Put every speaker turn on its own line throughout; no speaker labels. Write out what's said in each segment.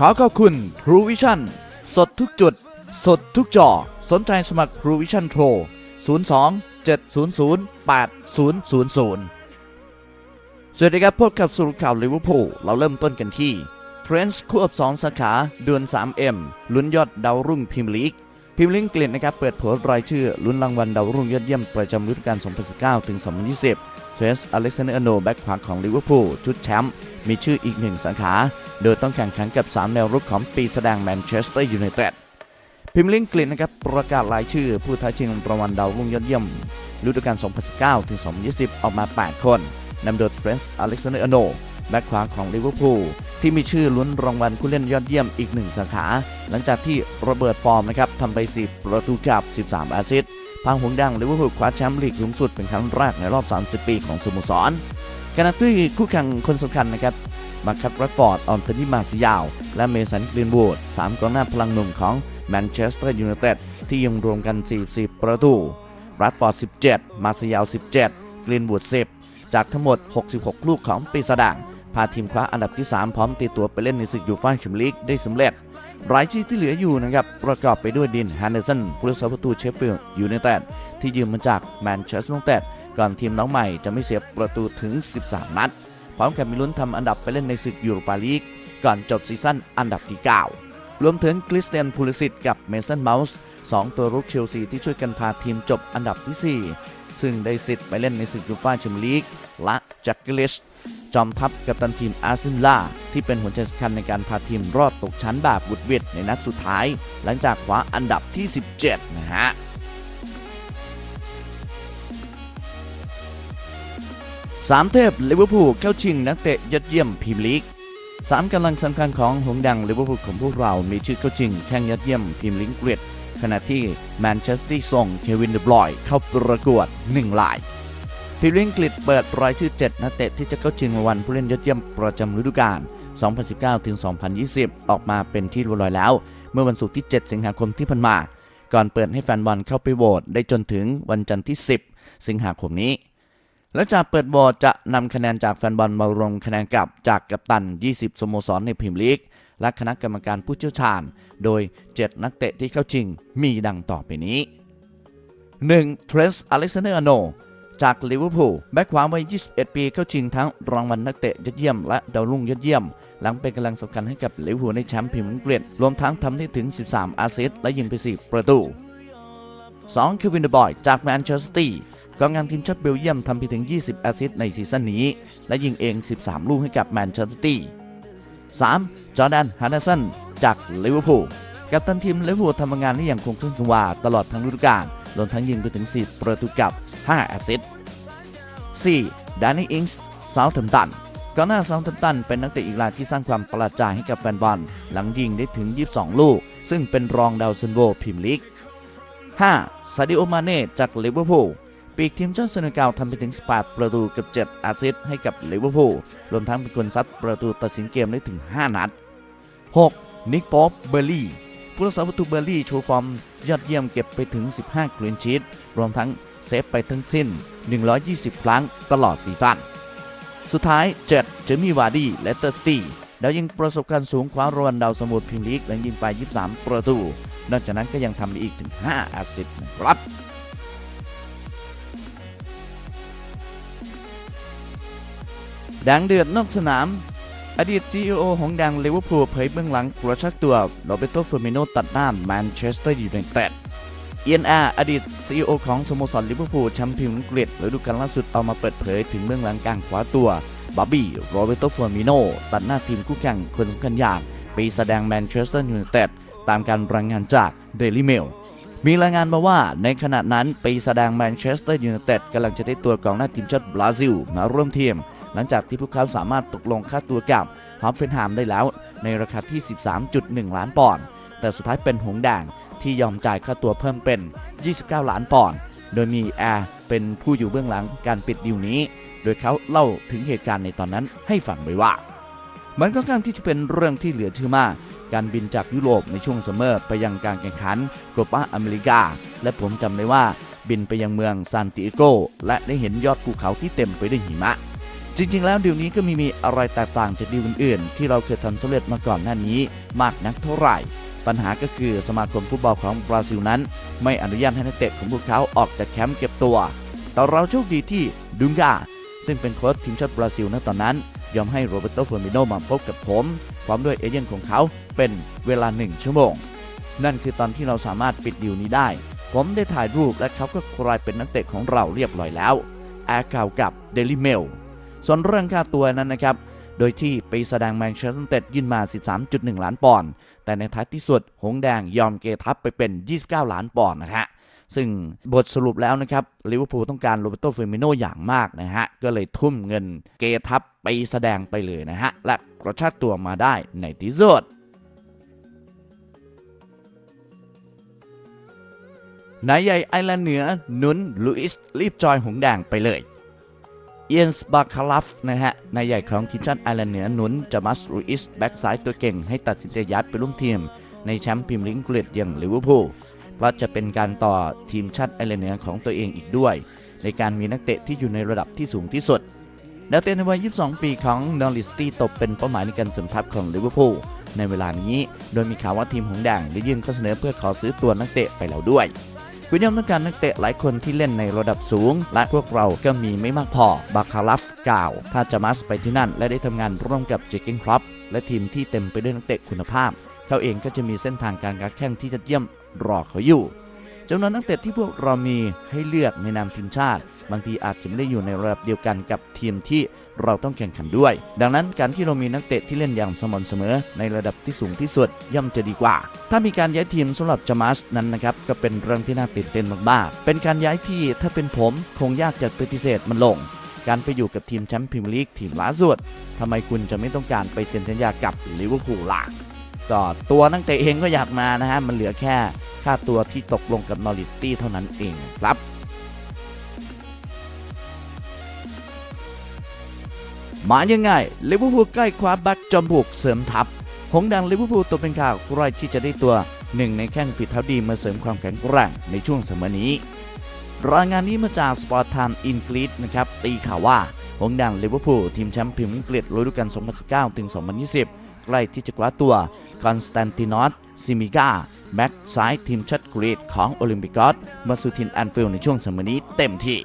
ขอขอบคุณ True Vision สดทุกจุด สดทุกจอ สนใจสมัคร True Vision โทร02 700 8000 สวัสดีครับพบกับสรุปข่าวลิเวอร์พูลเราเริ่มต้นกันที่เทรนส์ควบ 2 สาขาเดือน 3M ลุ้นยอดดาวรุ่งพรีเมียร์ลีกพรีเมียร์ลีกอังกฤษนะครับเปิดเผยรายชื่อลุ้นรางวัลดาวรุ่งยอดเยี่ยมประจำฤดูกาล2019 ถึง 2020 เทรนส์อเล็กซานเดอร์โนแบ็กขวาของลิเวอร์พูลชุดแชมป์มีชื่ออีกหนึ่งสาขา โดยต้องแข่งขันกับ 3 แนวรุกของปีแสดงแมนเชสเตอร์ยูไนเต็ดพรีเมียร์ลีกอังกฤษนะครับประกาศรายชื่อผู้ท้าชิงรางวัลดาวรุ่งยอดเยี่ยมฤดูกาล 2019 ถึง 2020 ออกมา 8 คนนำโดยเทรนส์อเล็กซานเดอร์อาร์โนแบ็กขวาของลิเวอร์พูลที่มีชื่อลุ้นรางวัลผู้เล่นยอดเยี่ยมอีกหนึ่งสาขา หลังจากที่ระเบิดฟอร์มนะครับทำไป 10 ประตูกับ 13 แอสซิสต์ พาหงดังลิเวอร์พูลคว้าแชมป์ลีกสูงสุดเป็นครั้งแรกในรอบ 30 ปีของสโมสรขณะที่คู่แข่งคนสำคัญนะครับมาคัตรัตฟอร์ดออนเทนี่มาซิยาว และเมสันกรีนวูดสามกองหน้าพลังหนุ่มของแมนเชสเตอร์ยูไนเต็ดที่ยังรวมกัน 40 ประตู รัตฟอร์ด 17 มาซิยาว 17 กรีนวูด 10 จากทั้งหมด 66 ลูกของปีศาจด่างพาทีมคว้าอันดับที่ 3 พร้อมตีตัวไปเล่นในศึกยูฟ่าแชมเปี้ยนลีกได้สำเร็จ รายชื่อที่เหลืออยู่นะครับประกอบไปด้วยดินแฮนเดอร์สันผู้รักษาประตูเชฟฟิลด์ยูไนเต็ดที่ยืมมาจากแมนเชสเตอร์ยูไนเต็ดก่อนทีมน้องใหม่จะไม่เสียประตูถึง 13 นัด พร้อมกับมีลุ้นทำอันดับไปเล่นในศึกยูโรปาลีกก่อนจบซีซั่นอันดับที่ 9 รวมถึงคริสเตียนพูลิสิตกับเมสันเมาส์สองตัวรุกเชลซีที่ช่วยกันพาทีมจบอันดับที่ 4 ซึ่งได้สิทธิ์ไปเล่นในศึกยูฟ่าแชมเปี้ยนลีกและแจ็คกิลิช จอมทัพกัปตันทีมอาร์เซนลาที่เป็นหัวใจสำคัญในการพาทีมรอดตกชั้นแบบบุดหวิดในนัดสุดท้าย หลังจากคว้าอันดับที่ 17 นะฮะสามเทพลิเวอร์พูลเข้าชิงนักเตะยอดเยี่ยมพรีเมียร์ลีกสามกำลังสำคัญของหงดังลิเวอร์พูลของพวกเรา มีชื่อเข้าชิงแข่งยอดเยี่ยมพรีเมียร์ลีกอังกฤษขณะที่แมนเชสเตอร์ส่งเควินเดบรอยเข้าประกวด1ลาย พรีเมียร์ลีกอังกฤษเปิดรายชื่อ 7 นักเตะที่จะเข้าชิงรางวัลผู้เล่นยอดเยี่ยมประจำฤดูกาล 2019-2020 ออกมาเป็นที่เรียบร้อยแล้ว เมื่อวันศุกร์ที่ 7 สิงหาคมที่ผ่านมา ก่อนเปิดให้แฟนบอลเข้าไปโหวตได้จนถึงวันจันทร์ที่ 10 สิงหาคมนี้ และจากเปิดโหวตจะนำคะแนนจากแฟนบอลมาลงคะแนนกับจากกัปตัน 20 สโมสรในพรีเมียร์ลีก และคณะกรรมการผู้เชี่ยวชาญ โดย 7 นักเตะที่เข้าชิงมีดังต่อไปนี้ 1. เทรนส์อเล็กซานเดอร์อโน จากลิเวอร์พูลแบ็คขวาวัย 21 ปี เข้าชิงทั้งรางวัลนักเตะยอดเยี่ยมและดาวรุ่งยอดเยี่ยม หลังเป็นกำลังสำคัญให้กับลิเวอร์พูลในแชมป์พรีเมียร์ลีกรวมทั้งทำได้ถึง 13 อาซิสต์และยิงไป 4 ประตู 2. เควินเดบอยจากแมนเชสเตอร์กองงานทีมชาติเบลเยียมทำไปถึง 20 อาซิสต์ในซีซั่นนี้ และยิงเอง 13 ลูกให้กับแมนเชสเตอร์ 3. จอร์แดนฮันเดสันจากลิเวอร์พูลกัปตันทีมลิเวอร์พูลทำงานได้อย่างคงเส้นคงวาตลอดทั้งฤดูกาล รวมทั้งยิงไปถึง 4 ประตูกับ 5 แอสซิสต์ 4. ดานนี่อิงส์ซาท์แฮมตันก่อนหน้าซาท์แฮมตันเป็นนักเตะอีกรายที่สร้างความประหลาดใจให้กับแฟนบอลหลังยิงได้ถึง 22 ลูก ซึ่งเป็นรองดาวซันโวพรีเมียร์ลีก 5. ซาดิโอมาเน่จากลิเวอร์พูลปีกทีมชาติเซนกัลทำไปถึง 18 ประตูกับ 7 แอาซิสต์ให้กับลิเวอร์พูลรวมทั้งเป็นคนซัดประตูตัดสินเกมได้ถึง 5 นัด 6. นิกป๊อปเบอร์ลี่ ผู้รักษาประตูเบอร์ลี่โชว์ฟอร์มยอดเยี่ยมเก็บไปถึง 15กรีนชีตรวมทั้งเซฟไปทั้งสิ้น 120 ครั้งตลอดซีซั่นสุดท้าย7เจมี่วาร์ดี้และเตอร์สตี้ดาวยิงประสบการณ์สูงคว้ารางวัลดาวสมุทรพรีเมียร์ลีกหลังยิงไป 23 ประตู นอกจากนั้นก็ยังทำได้อีกถึง 5 แอสซิสต์ครับแดงเดือดนอกสนาม อดีต CEO ของแดงลิเวอร์พูลเผยเบื้องหลังกระชักตัวโรเบโตเฟอร์มิโนตัดหน้าแมนเชสเตอร์ยูไนเต็ดเอียนอาร์อดีต CEO ของสโมสรลิเวอร์พูลแชมป์พรีเมียร์ลีกอังกฤษฤดูกาลล่าสุดเอามาเปิดเผยถึงเบื้องหลังการคว้าตัวบับบี้โรเบโตเฟอร์มิโนตัดหน้าทีมคู่แข่งคนสำคัญอย่างปีแสดงแมนเชสเตอร์ยูไนเต็ดตามการรายงานจากเดลิเมลมีรายงานมาว่าในขณะนั้นปีแสดงแมนเชสเตอร์ยูไนเต็ดกำลังจะได้ตัวกองหน้าทีมชาติบราซิลมาร่วมทีม หลังจากที่พวกเขาสามารถตกลงค่าตัวกับฮอฟเฟนไฮม์ได้แล้ว ในราคาที่ 13.1 ล้านปอนด์แต่สุดท้ายเป็นหงส์แดงที่ยอมจ่ายค่าตัวเพิ่มเป็น 29 ล้านปอนด์โดยมีแอร์เป็นผู้อยู่เบื้องหลังการปิดดีลนี้ โดยเขาเล่าถึงเหตุการณ์ในตอนนั้นให้ฟังไว้ว่า มันก็ค่อนข้างที่จะเป็นเรื่องที่เหลือเชื่อมาก การบินจากยุโรปในช่วงซัมเมอร์ไปยังการแข่งขันโคปาอเมริกา และผมจำได้ว่าบินไปยังเมืองซานติเอโก และได้เห็นยอดภูเขาที่เต็มไปด้วยหิมะ จริง ๆ แล้วดีลนี้ก็มีมีอะไรแตกต่างจากดีลอื่นๆ ที่เราเคยทำสำเร็จมาก่อนหน้านี้ มากนักเท่าไหร่ ปัญหาก็คือสมาคมฟุตบอลของบราซิลนั้น ไม่อนุญาตให้นักเตะของพวกเขาออกจากแคมป์เก็บตัว แต่เราโชคดีที่ดุงกาซึ่งเป็นโค้ชทีมชาติบราซิลณตอนนั้น ยอมให้โรเบโตเฟอร์มิโนมาพบกับผมพร้อมด้วยเอเจนต์ของเขาเป็นเวลาหนึ่งชั่วโมง นั่นคือตอนที่เราสามารถปิดดีลนี้ได้ ผมได้ถ่ายรูปและเขาก็กลายเป็นนักเตะของเราเรียบร้อยแล้วแอร์ข่าวกับ Daily Mail ส่วนเรื่องค่าตัวนั้นนะครับ โดยที่ปีแสดงแมนเชสเตอร์ยูไนเต็ดยื่นมา 13.1 ล้านปอนด์ แต่ในท้ายที่สุด หงแดงยอมเกทับไปเป็น 29 ล้านปอนด์นะฮะ ซึ่งบทสรุปแล้วนะครับลิเวอร์พูลต้องการโรเบโตเฟอร์มิโนอย่างมากนะฮะ ก็เลยทุ่มเงินเกทับไปแสดงไปเลยนะฮะ และกระชากตัวมาได้ในที่สุดนายใหญ่ไอร์แลนด์เหนือนุนลุอิสรีบจอยหงแดงไปเลย เอียนสบาคาลัฟนะฮะนายใหญ่ของทีมชาติไอร์แลนด์เหนือหนุนจามัสลุอิสแบ็กซ้ายตัวเก่งให้ตัดสินใจย้ายไปร่วมทีม ในแชมป์พรีเมียร์ลีกอังกฤษอย่างลิเวอร์พูลเพราะจะเป็นการต่อทีมชาติไอร์แลนด์เหนือของตัวเองอีกด้วย ในการมีนักเตะที่อยู่ในระดับที่สูงที่สุดดาวเตะในวัย 22 ปีของนอริสตี้ตกเป็นเป้าหมายในการเสริมทัพของลิเวอร์พูลในเวลานี้ โดยมีข่าวว่าทีมหงแดงได้ยื่นข้อเสนอเพื่อขอซื้อตัวนักเตะไปแล้วด้วย วิลเลียมต้องการนักเตะหลายคนที่เล่นในระดับสูง และพวกเราก็มีไม่มากพอบาคารัฟกล่าว ถ้าจะมัสไปที่นั่น และได้ทำงานร่วมกับเจคิงครับและทีมที่เต็มไปด้วยนักเตะคุณภาพ เขาเองก็จะมีเส้นทางการค้าแข่งที่จะเยี่ยมรอเขาอยู่ จำนวนนักเตะที่พวกเรามีให้เลือกในนามทีมชาติ บางทีอาจจะไม่ได้อยู่ในระดับเดียวกันกับทีมที่เราต้องแข่งขันด้วย ดังนั้นการที่เรามีนักเตะที่เล่นอย่างสม่ำเสมอ ในระดับที่สูงที่สุดย่อมจะดีกว่า ถ้ามีการย้ายทีมสำหรับจามัสนั้นนะครับก็เป็นเรื่องที่น่าตื่นเต้นมากๆ เป็นการย้ายที่ถ้าเป็นผมคงยากจะปฏิเสธมันลง การไปอยู่กับทีมแชมป์พรีเมียร์ลีกทีมล่าสุดทำไมคุณจะไม่ต้องการไปเซ็นสัญญากับลิเวอร์พูลล่ะ ก็ตัวนักเตะเองก็อยากมานะฮะ มันเหลือแค่ค่าตัวที่ตกลงกับนอริสตี้เท่านั้นเองครับมายังไงลิเวอร์พูลใกล้คว้าบ็กจอมบุกเสริมทัพหงดังลิเวอร์พูลตัวเป็นข่าวใกล้ที่จะได้ตัวหนึ่งในแข้งฝีเท้าดีมาเสริมความแข็งแกร่งในช่วงสมัยนี้ รายงานนี้มาจาก Sport Time English นะครับตีข่าวว่าหงดังลิเวอร์พูลทีมแชมป์พรีเมียร์ลีกอังกฤษฤดูกาล2019ถึง2020 ใกล้ที่จะคว้าตัวคอนสแตนตินอสซิมิกาแบ็กซ้ายทีมชาติกรีกของโอลิมปิกอสมาสู่ทีมแอนฟิลด์ในช่วงสมัยนี้เต็มที่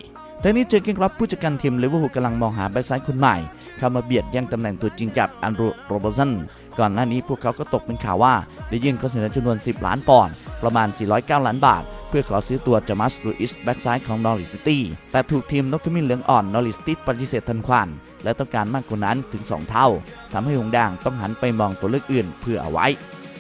ทางนี้เจอเกนครับผู้จัดการทีมลิเวอร์พูลกำลังมองหาแบ็กซ้ายคนใหม่ เข้ามาเบียดแย่งตำแหน่งตัวจริงจากอันดรูโรเบอร์สันก่อนหน้านี้พวกเขาก็ตกเป็นข่าวว่า ได้ยื่นข้อเสนอจำนวน 10 ล้านปอนด์ประมาณ 409 ล้านบาท เพื่อขอซื้อตัวจามัสลูอิสแบ็กซ้ายของนอริสซิตี้แต่ถูกทีมนกขมิ้นเหลืองอ่อนนอริสซิตี้ปฏิเสธทันควัน และต้องการมากกว่านั้นถึง 2 เท่าทำให้หงแดงต้องหันไปมองตัวเลือกอื่นเพื่อเอาไว้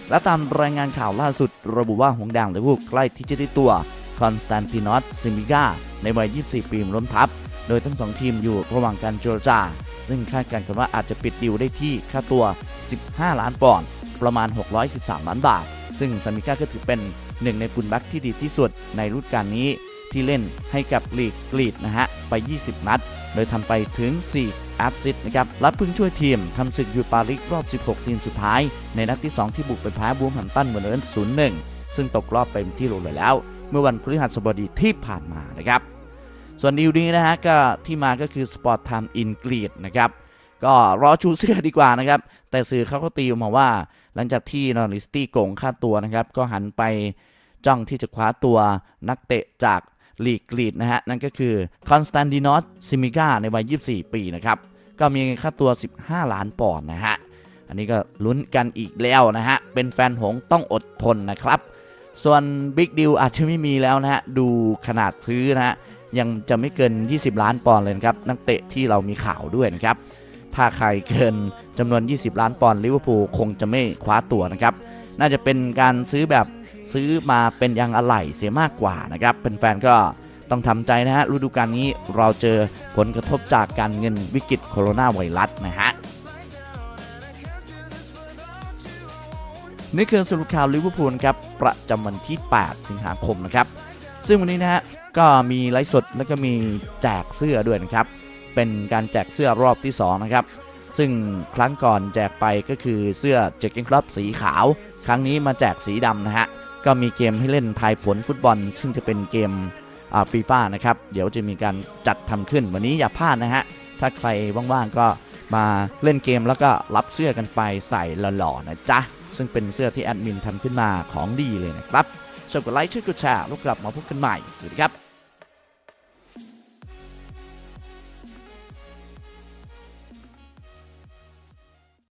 และตามรายงานข่าวล่าสุด ระบุว่าหงแดงและพวกใกล้ที่จะได้ตัวคอนสแตนตินอสซิมิกาในวัย 24 ปีร่วมทัพโดยทั้งสองทีมอยู่ระหว่างการเจรจา ซึ่งคาดการณ์กันว่าอาจจะปิดดีลได้ที่ค่าตัว 15 ล้านปอนด์ประมาณ 613 ล้านบาท ซึ่งซามิก้าก็ถือเป็นหนึ่งในฟุลแบ็กที่ดีที่สุดในรุ่นการนี้ ที่เล่นให้กับลีกกรีดนะฮะ ไป 20 นัด โดยทำไปถึง 4 แอสซิสต์นะครับและเพิ่งช่วยทีมทำศึกยูปาลีกรอบ 16 ทีมสุดท้าย ในนัดที่ 2 ที่บุกไปแพ้บูมแฮมตันเมือนเดิม0-1 ซึ่งตกรอบไปเป็นที่รู้เลยแล้ว เมื่อวันพฤหัสบดีที่ผ่านมานะครับส่วนดีลนี้นะฮะก็ที่มาก็คือ Sport Time in g r e e นะครับก็รอชูเสื้อดีกว่านะครับ แต่สื่อเขาก็ตีออกมาว่า หลังจากที่นอริสตี้โกงค่าตัวนะครับ ก็หันไปจ้องที่จะคว้าตัวนักเตะจาก ลีกกรีดนะฮะ นั่นก็คือคอนสแตนตินอสซิมิก้าในวัย 24 ปีนะครับ ก็มีค่าตัว 15 ล้านปอนด์นะฮะ อันนี้ก็ลุ้นกันอีกแล้วนะฮะ เป็นแฟนหงต้องอดทนนะครับ ส่วนบิ๊กดิวอาจจะไม่มีแล้วนะฮะ ดูขนาดซื้อนะฮะ ยังจะไม่เกิน 20 ล้านปอนด์เลยครับ นักเตะที่เรามีข่าวด้วยนะครับ ถ้าใครเกินจำนวน 20 ล้านปอนด์ลิเวอร์พูลคงจะไม่คว้าตัวนะครับ น่าจะเป็นการซื้อแบบ ซื้อมาเป็นยางอะไหล่เสียมากกว่านะครับเป็นแฟนๆก็ต้องทำใจนะฮะฤดูกาลนี้เราเจอผลกระทบจากการเงินวิกฤตโคโรนาไวรัสนะฮะนี่คือสรุปข่าวลิเวอร์พูลครับประจำวันที่ 8 สิงหาคมนะครับ ซึ่งวันนี้นะฮะก็มีไลฟ์สดแล้วก็มีแจกเสื้อด้วยนะครับ เป็นการแจกเสื้อรอบที่ 2 นะครับ ซึ่งครั้งก่อนแจกไปก็คือเสื้อเจคเก้นครับสีขาว ครั้งนี้มาแจกสีดำนะฮะ ก็มีเกมให้เล่นทายผลฟุตบอล ซึ่งจะเป็นเกมฟีฟ่านะครับ เดี๋ยวจะมีการจัดทำขึ้นวันนี้อย่าพลาดนะฮะ ถ้าใครว่างๆก็มาเล่นเกมแล้วก็รับเสื้อกันไปใส่หล่อๆนะจ๊ะ ซึ่งเป็นเสื้อที่แอดมินทำขึ้นมาของดีเลยนะครับชอบกดไลค์ช่วยกดแชร์แล้วกลับมาพบกันใหม่สวัสดีครับ